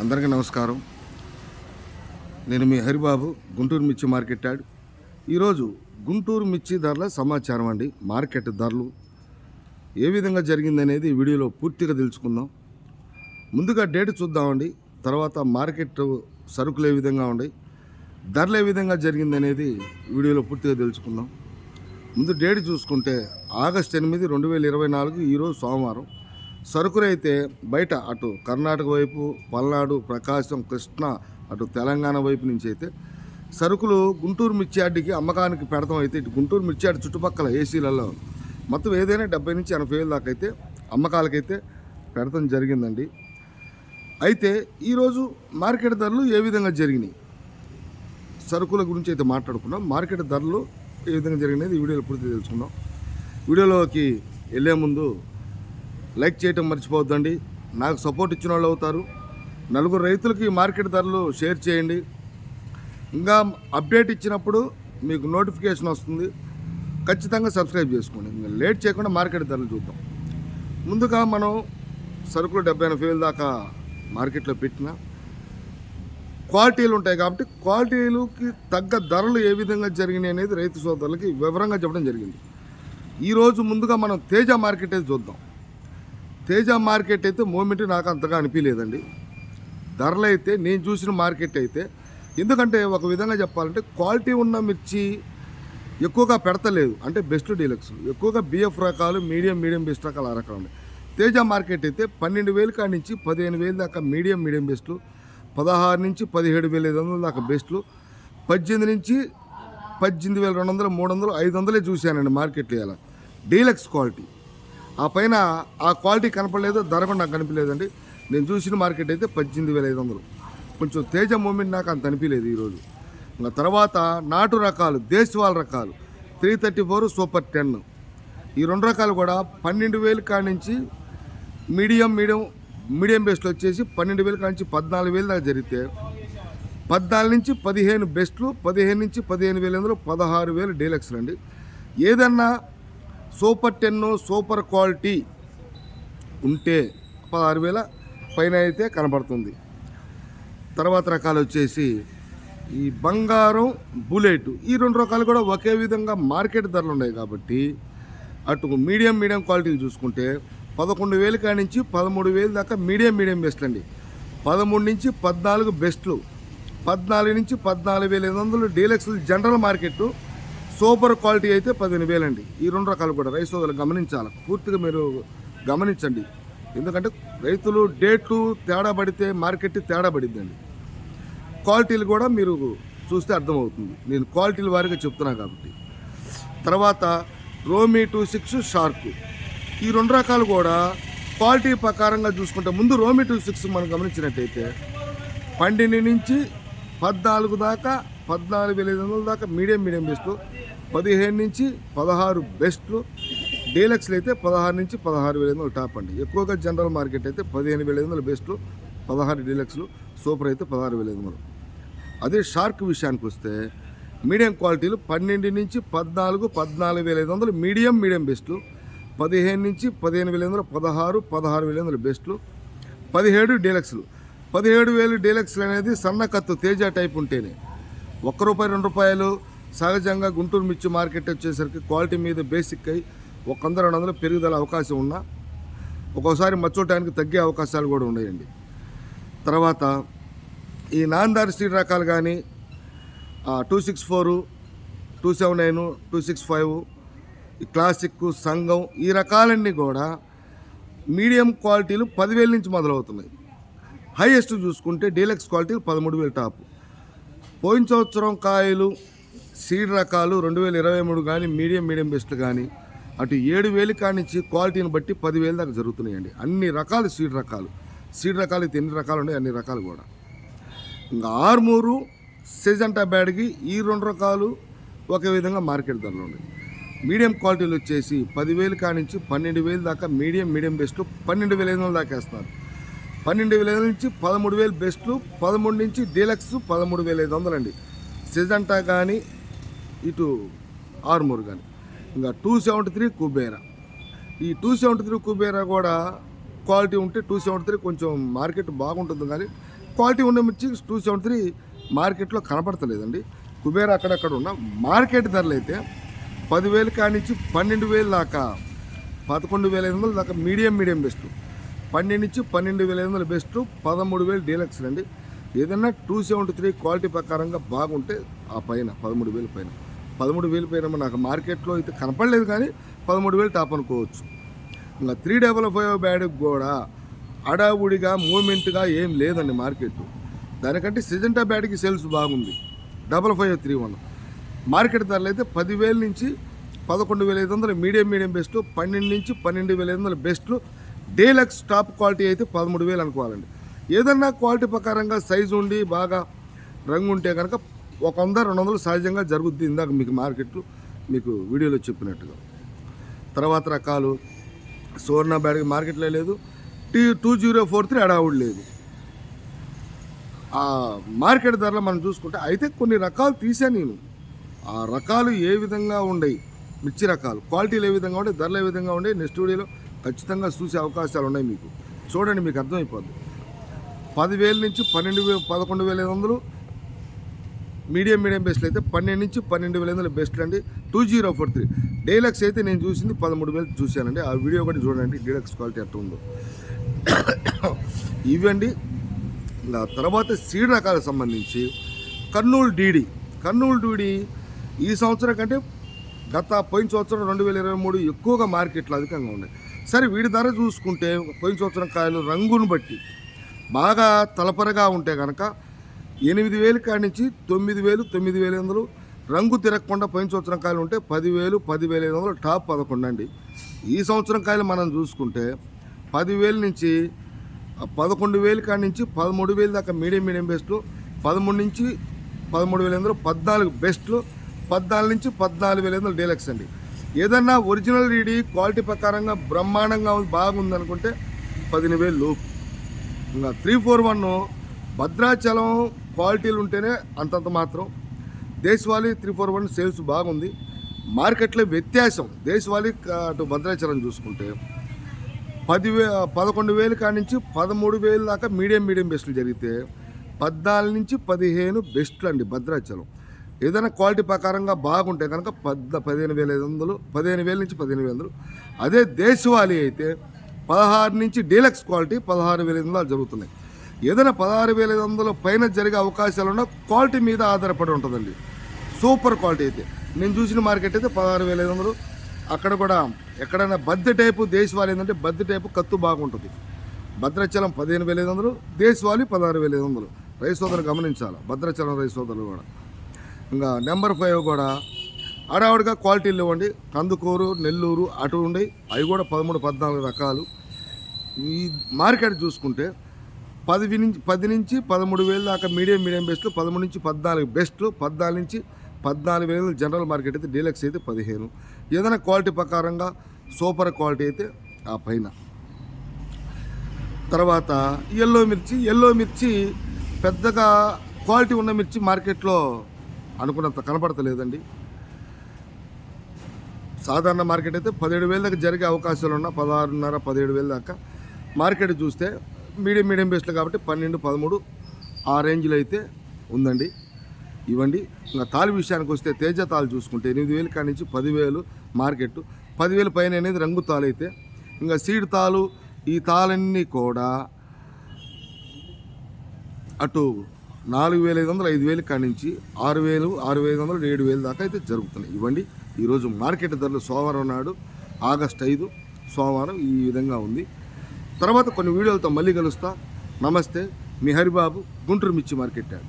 అందరికీ నమస్కారం. నేను మీ హరిబాబు గుంటూరు మిర్చి మార్కెట్ యాడ్. ఈరోజు గుంటూరు మిర్చి ధరల సమాచారం అండి. మార్కెట్ ధరలు ఏ విధంగా జరిగిందనేది వీడియోలో పూర్తిగా తెలుసుకుందాం. ముందుగా డేట్ చూద్దామండి. తర్వాత మార్కెట్ సరుకులు ఏ విధంగా ఉన్నాయి ధరలు ఏ విధంగా జరిగిందనేది వీడియోలో పూర్తిగా తెలుసుకుందాం. ముందు డేట్ చూసుకుంటే ఆగస్ట్ ఎనిమిది రెండు వేల ఇరవై నాలుగు ఈరోజు సోమవారం. సరుకులు అయితే బయట అటు కర్ణాటక వైపు పల్నాడు ప్రకాశం కృష్ణా అటు తెలంగాణ వైపు నుంచి అయితే సరుకులు గుంటూరు మిర్చియార్డుకి అమ్మకానికి పెడతాం అయితే ఇటు గుంటూరు మిర్చియార్డు చుట్టుపక్కల ఏసీలలో మొత్తం ఏదైనా డెబ్బై నుంచి ఎనభై వేల దాకా అయితే అమ్మకాలకైతే పెడతాం జరిగిందండి. అయితే ఈరోజు మార్కెట్ ధరలు ఏ విధంగా జరిగినాయి? సరుకుల గురించి అయితే మాట్లాడుకున్నాం మార్కెట్ ధరలు ఏ విధంగా జరిగినది ఈ వీడియోలో పూర్తి తెలుసుకుందాం. వీడియోలోకి వెళ్ళే ముందు లైక్ చేయటం మర్చిపోవద్దండి. నాకు సపోర్ట్ ఇచ్చిన వాళ్ళు అవుతారు. నలుగురు రైతులకి మార్కెట్ ధరలు షేర్ చేయండి. ఇంకా అప్డేట్ ఇచ్చినప్పుడు మీకు నోటిఫికేషన్ వస్తుంది. ఖచ్చితంగా సబ్స్క్రైబ్ చేసుకోండి. ఇంకా లేట్ చేయకుండా మార్కెట్ ధరలు చూద్దాం. ముందుగా మనం సరుకులు డెబ్బై ఎనభై వేల దాకా మార్కెట్లో పెట్టిన క్వాలిటీలు ఉంటాయి కాబట్టి క్వాలిటీలకి తగ్గ ధరలు ఏ విధంగా జరిగినాయి అనేది రైతు సోదరులకి వివరంగా చెప్పడం జరిగింది. ఈరోజు ముందుగా మనం తేజ మార్కెట్ అయితే చూద్దాం. తేజ మార్కెట్ అయితే మూమెంట్ నాకు అంతగా అనిపించలేదండి. ధరలు అయితే నేను చూసిన మార్కెట్ అయితే ఎందుకంటే ఒక విధంగా చెప్పాలంటే క్వాలిటీ ఉన్న మిర్చి ఎక్కువగా పెడతలేదు. అంటే బెస్ట్ డీలక్స్. ఎక్కువగా బిఎఫ్ రకాలు మీడియం మీడియం బెస్ట్ రకాలు ఆ రకాలు ఉన్నాయి తేజ మార్కెట్ అయితే పన్నెండు వేలు కాడి నుంచి పదిహేను వేలు దాకా మీడియం మీడియం బెస్ట్లు. పదహారు నుంచి పదిహేడు వేల ఐదు వందల దాకా బెస్ట్లు. పద్దెనిమిది నుంచి పద్దెనిమిది వేల రెండు వందలు మూడు వందలు ఐదు వందలే చూశానండి మార్కెట్లో ఇలా డీలక్స్ క్వాలిటీ. ఆ పైన ఆ క్వాలిటీ కనపడలేదు ధర కూడా నాకు కనిపించలేదండి. నేను చూసిన మార్కెట్ అయితే పద్దెనిమిది వేల ఐదు వందలు. కొంచెం తేజ మూమెంట్ నాకు అంత అనిపించలేదు ఈరోజు. ఇంకా తర్వాత నాటు రకాలు దేశవాళ రకాలు. Three thirty four super ten. ఈ రెండు రకాలు కూడా పన్నెండు వేలు కాడి నుంచి మీడియం మీడియం మీడియం బెస్ట్లు వచ్చేసి పన్నెండు వేలు కాడి నుంచి పద్నాలుగు వేలు దాకా జరిగితే పద్నాలుగు నుంచి పదిహేను బెస్ట్లు పదిహేను నుంచి పదిహేను వేల ఎందులో పదహారు వేలు డీలక్స్లు అండి. ఏదన్నా సూపర్ టెన్ సూపర్ క్వాలిటీ ఉంటే పదహారు వేల పైన అయితే కనబడుతుంది. తర్వాత రకాలు వచ్చేసి ఈ బంగారం బుల్లెట్ ఈ రెండు రకాలు కూడా ఒకే విధంగా మార్కెట్ ధరలు ఉన్నాయి కాబట్టి అటు మీడియం మీడియం క్వాలిటీలు చూసుకుంటే పదకొండు వేలు కాడి నుంచి పదమూడు వేలు దాకా మీడియం మీడియం బెస్ట్ అండి. పదమూడు నుంచి పద్నాలుగు బెస్ట్లు పద్నాలుగు నుంచి పద్నాలుగు వేల ఐదు వందలు deluxe general market super quality అయితే పదిహేను వేలండి. ఈ రెండు రకాలు కూడా రైస్ సోదరులు గమనించాలి. పూర్తిగా మీరు గమనించండి. ఎందుకంటే రైతులు డేట్లు తేడా పడితే మార్కెట్ తేడా పడిద్దండి. క్వాలిటీలు కూడా మీరు చూస్తే అర్థమవుతుంది. నేను క్వాలిటీల వారిగా చెప్తున్నా కాబట్టి. తర్వాత రోమీ టూ సిక్స్ షార్క్ ఈ రెండు రకాలు కూడా క్వాలిటీ ప్రకారంగా చూసుకుంటే ముందు రోమీ టూ సిక్స్ మనం గమనించినట్టయితే పండిని నుంచి పద్నాలుగు దాకా పద్నాలుగు వేల ఐదు వందల దాకా మీడియం మీడియం బెస్ట్లు పదిహేను నుంచి పదహారు బెస్ట్లు డీలక్స్లు అయితే పదహారు నుంచి పదహారు వేల ఐదు వందలు టాప్ అండి. ఎక్కువగా జనరల్ మార్కెట్ అయితే పదిహేను వేల ఐదు వందల బెస్ట్లు పదహారు డీలక్స్లు సూపర్ అయితే పదహారు వేల ఐదు వందలు. అదే షార్క్ విషయానికి వస్తే మీడియం క్వాలిటీలు పన్నెండు నుంచి పద్నాలుగు పద్నాలుగు వేల ఐదు వందలు మీడియం మీడియం బెస్ట్లు పదిహేను నుంచి పదిహేను వేల ఐదు వందలు పదహారు పదహారు వేల ఐదు వందలు బెస్ట్లు పదిహేడు డీలక్స్లు. పదిహేడు వేలు డీలక్స్లు అనేది సన్న కత్తు తేజ టైప్ ఉంటేనే ఒక్క రూపాయి రెండు రూపాయలు సహజంగా గుంటూరు మిర్చి మార్కెట్ వచ్చేసరికి క్వాలిటీ మీద బేసిక్ అయి ఒక వంద రెండు వందలు పెరుగుదల అవకాశం ఉన్నా ఒక్కోసారి మచ్చోటానికి తగ్గే అవకాశాలు కూడా ఉన్నాయండి. తర్వాత ఈ నాందార్ స్ట్రీట్ రకాలు కానీ two six four two seven nine two six five ఈ క్లాసిక్ సంఘం ఈ రకాలన్నీ కూడా మీడియం క్వాలిటీలు పదివేల నుంచి మొదలవుతున్నాయి. హైయెస్ట్ చూసుకుంటే డీలక్స్ క్వాలిటీ పదమూడు వేలు టాపు. పోయిన సంవత్సరం కాయలు సీడ్ రకాలు రెండు వేల ఇరవై మూడు కానీ మీడియం మీడియం బెస్ట్ కానీ అటు ఏడు వేలు కానించి క్వాలిటీని బట్టి పదివేలు దాకా జరుగుతున్నాయండి. అన్ని రకాలు సీడ్ రకాలు. సీడ్ రకాలు అయితే ఎన్ని రకాలు ఉన్నాయి? అన్ని రకాలు కూడా. ఇంకా ఆర్మూరు సెజంటా బ్యాడ్కి ఈ రెండు రకాలు ఒకే విధంగా మార్కెట్ ధరలు ఉన్నాయి. మీడియం క్వాలిటీలు వచ్చేసి పదివేలు కానించి పన్నెండు వేలు దాకా మీడియం మీడియం బెస్ట్ పన్నెండు వేల ఐదు వందల దాకా వేస్తున్నారు. పన్నెండు వేల నుంచి పదమూడు వేలు బెస్ట్లు పదమూడు నుంచి డీలక్స్ పదమూడు వేల ఐదు వందలండి సిజంటా కానీ ఇటు ఆర్మూర్ కానీ ఇంకా టూ సెవెంటీ త్రీ కుబేరా. ఈ టూ సెవెంటీ త్రీ కుబేరా కూడా క్వాలిటీ ఉంటే టూ సెవెంటీ త్రీ కొంచెం మార్కెట్ బాగుంటుంది కానీ క్వాలిటీ ఉన్న మిర్చి టూ సెవెంటీ త్రీ మార్కెట్లో కనపడతలేదండి. కుబేర అక్కడక్కడ ఉన్న మార్కెట్ ధరలు అయితే పదివేలు కానించి పన్నెండు వేలు దాకా పదకొండు వేల ఐదు వందలు దాకా మీడియం మీడియం బెస్ట్ పన్నెండు నుంచి పన్నెండు వేల ఐదు వందల బెస్ట్ పదమూడు వేలు డీలక్స్ అండి ఏదైనా టూ సెవెంటీ త్రీ క్వాలిటీ ప్రకారంగా బాగుంటే ఆ పైన పదమూడు వేలు పైన. పదమూడు వేలు పైన నాకు మార్కెట్లో అయితే కనపడలేదు కానీ పదమూడు వేలు టాప్ అనుకోవచ్చు. ఇంకా త్రీ డబల్ ఫైవ్ బ్యాడ్కి కూడా అడావుడిగా మూమెంట్గా ఏం లేదండి మార్కెట్. దానికంటే సిజంటా బ్యాడ్కి సేల్స్ బాగుంది. Double five three one market ధరలు అయితే పదివేల నుంచి పదకొండు వేల ఐదు వందలు మీడియం మీడియం బెస్ట్ పన్నెండు నుంచి పన్నెండు వేల ఐదు వందలు బెస్ట్ డీలక్స్ టాప్ క్వాలిటీ అయితే పదమూడు వేలు అనుకోవాలండి. ఏదన్నా క్వాలిటీ ప్రకారంగా సైజు ఉండి బాగా రంగు ఉంటే కనుక ఒక వంద రెండు వందలు సహజంగా జరుగుద్ది ఇందాక మీకు మార్కెట్లు మీకు వీడియోలో చెప్పినట్టుగా. తర్వాత రకాలు సువర్ణ బ్యాడ్కి మార్కెట్లో లేదు T two zero four three అడావుడు లేదు. ఆ మార్కెట్ ధరలు మనం చూసుకుంటే అయితే కొన్ని రకాలు తీసా నేను. ఆ రకాలు ఏ విధంగా ఉండయి? మిర్చి రకాలు. క్వాలిటీలు ఏ విధంగా ఉండే ధరలు ఏ విధంగా ఉండే నెక్స్ట్ వీడియోలో ఖచ్చితంగా చూసే అవకాశాలు ఉన్నాయి మీకు. చూడండి మీకు అర్థమైపోద్ది. పదివేల నుంచి పన్నెండు వేల పదకొండు వేల ఐదు వందలు మీడియం మీడియం బెస్ట్లు అయితే పన్నెండు నుంచి పన్నెండు వేల ఐదు వందలు బెస్ట్లు అండి. Two zero four three. Deluxe అయితే నేను చూసింది పదమూడు వేలు చూశానండి. ఆ వీడియో కూడా చూడండి డీలక్స్ క్వాలిటీ ఎట్లా ఉందో. ఇవండి తర్వాత సీడ్ రకాలకు సంబంధించి కర్నూలు డీడీ. కర్నూలు డీడీ ఈ సంవత్సరం కంటే గత పోయిన సంవత్సరం రెండు వేల ఇరవై మూడు ఎక్కువగా మార్కెట్లో అధికంగా ఉన్నాయి సరే వీడి ధర చూసుకుంటే పోయిన సంవత్సరం కాయలు రంగును బట్టి బాగా తలపరగా ఉంటే కనుక ఎనిమిది వేలు కాడి నుంచి తొమ్మిది వేలు తొమ్మిది వేల వందలు. రంగు తిరగకుండా పోయిన సంవత్సరం కాయలు ఉంటే పదివేలు పదివేల ఐదు వందలు టాప్ పదకొండు అండి. ఈ సంవత్సరం కాయలు మనం చూసుకుంటే పదివేల నుంచి పదకొండు వేలు కాడి నుంచి పదమూడు వేలు దాకా మీడియం మీడియం బెస్ట్లు పదమూడు నుంచి పదమూడు వేల ఎనిమిది పద్నాలుగు బెస్ట్లు పద్నాలుగు నుంచి పద్నాలుగు వేల ఎనిమిది వందలు డీలక్స్ అండి. ఏదన్నా ఒరిజినల్ రీడీ క్వాలిటీ ప్రకారంగా బ్రహ్మాండంగా ఉంది బాగుంది అనుకుంటే పదిహేను వేలు లోపు. ఇంకా త్రీ ఫోర్ వన్ భద్రాచలం క్వాలిటీలు ఉంటేనే అంతంత మాత్రం. దేశవాళీ త్రీ ఫోర్ వన్ సేల్స్ బాగుంది. మార్కెట్లో వ్యత్యాసం. దేశవాళీ అటు భద్రాచలం చూసుకుంటే పదివే పదకొండు వేలు కాడి నుంచి పదమూడు వేలు దాకా మీడియం మీడియం బెస్ట్లు జరిగితే పద్నాలుగు నుంచి పదిహేను బెస్ట్లు అండి భద్రాచలం. ఏదైనా క్వాలిటీ ప్రకారంగా బాగుంటే కనుక పద్ద పదిహేను వేల ఐదు వందలు పదిహేను వేల నుంచి పదిహేను వేల వందలు. అదే దేశవాళీ అయితే పదహారు నుంచి డీలక్స్ క్వాలిటీ పదహారు వేల ఐదు వందలు జరుగుతున్నాయి. ఏదైనా పదహారు వేల ఐదు వందల పైన జరిగే అవకాశాలు ఉన్న క్వాలిటీ మీద ఆధారపడి ఉంటుందండి. సూపర్ క్వాలిటీ అయితే. నేను చూసిన మార్కెట్ అయితే పదహారు వేల ఐదు వందలు. అక్కడ కూడా ఎక్కడైనా బద్ద టైపు దేశవాళీ ఏంటంటే బద్దె టైపు కత్తు బాగుంటుంది. భద్రాచలం పదిహేను వేల ఐదు వందలు దేశవాళీ పదహారు వేల ఐదు వందలు. రైస్ సోదరులు గమనించాలి. భద్రాచలం రైస్ సోదరులు కూడా. ఇంకా నెంబర్ ఫైవ్ కూడా ఆడావిడగా క్వాలిటీలు ఇవ్వండి. కందుకూరు నెల్లూరు అటు ఉండి అవి కూడా పదమూడు పద్నాలుగు రకాలు. ఈ మార్కెట్ చూసుకుంటే పది నుంచి పది నుంచి పదమూడు వేలు దాకా మీడియం మీడియం బెస్ట్లు పదమూడు నుంచి పద్నాలుగు బెస్ట్లు పద్నాలుగు నుంచి పద్నాలుగు వేలు జనరల్ మార్కెట్ అయితే డీలక్స్ అయితే పదిహేను. ఏదైనా క్వాలిటీ ప్రకారంగా సూపర్ క్వాలిటీ అయితే ఆ పైన. తర్వాత ఎల్లో మిర్చి ఎల్లో మిర్చి పెద్దగా క్వాలిటీ ఉన్న మిర్చి మార్కెట్లో అనుకున్నంత కనపడతలేదండి. సాధారణ మార్కెట్ అయితే పదిహేడు వేల దాకా జరిగే అవకాశాలు ఉన్న పదహారున్నర పదిహేడు వేల దాకా. మార్కెట్ చూస్తే మీడియం మీడియం బేస్లో కాబట్టి పన్నెండు పదమూడు ఆ రేంజ్లో అయితే ఉందండి. ఇవ్వండి. ఇంకా తాలు విషయానికి వస్తే తేజ తాలు చూసుకుంటే ఎనిమిది వేలు కాడి నుంచి పదివేలు మార్కెట్. పదివేలు పైన అనేది రంగు తాలు అయితే. ఇంకా సీడ్ తాలు ఈ తాళన్నీ కూడా అటు నాలుగు వేల ఐదు వందలు ఐదు వేలు కాడి నుంచి ఆరు వేలు ఆరు వేల ఐదు వందలు ఏడు వేలు దాకా అయితే జరుగుతున్నాయి. ఇవ్వండి ఈరోజు మార్కెట్ ధరలు సోమవారం నాడు ఆగస్ట్ ఐదు సోమవారం ఈ విధంగా ఉంది. తర్వాత కొన్ని వీడియోలతో మళ్ళీ కలుస్తా. నమస్తే మీ హరిబాబు గుంటూరు మిర్చి మార్కెట్ యాడ్.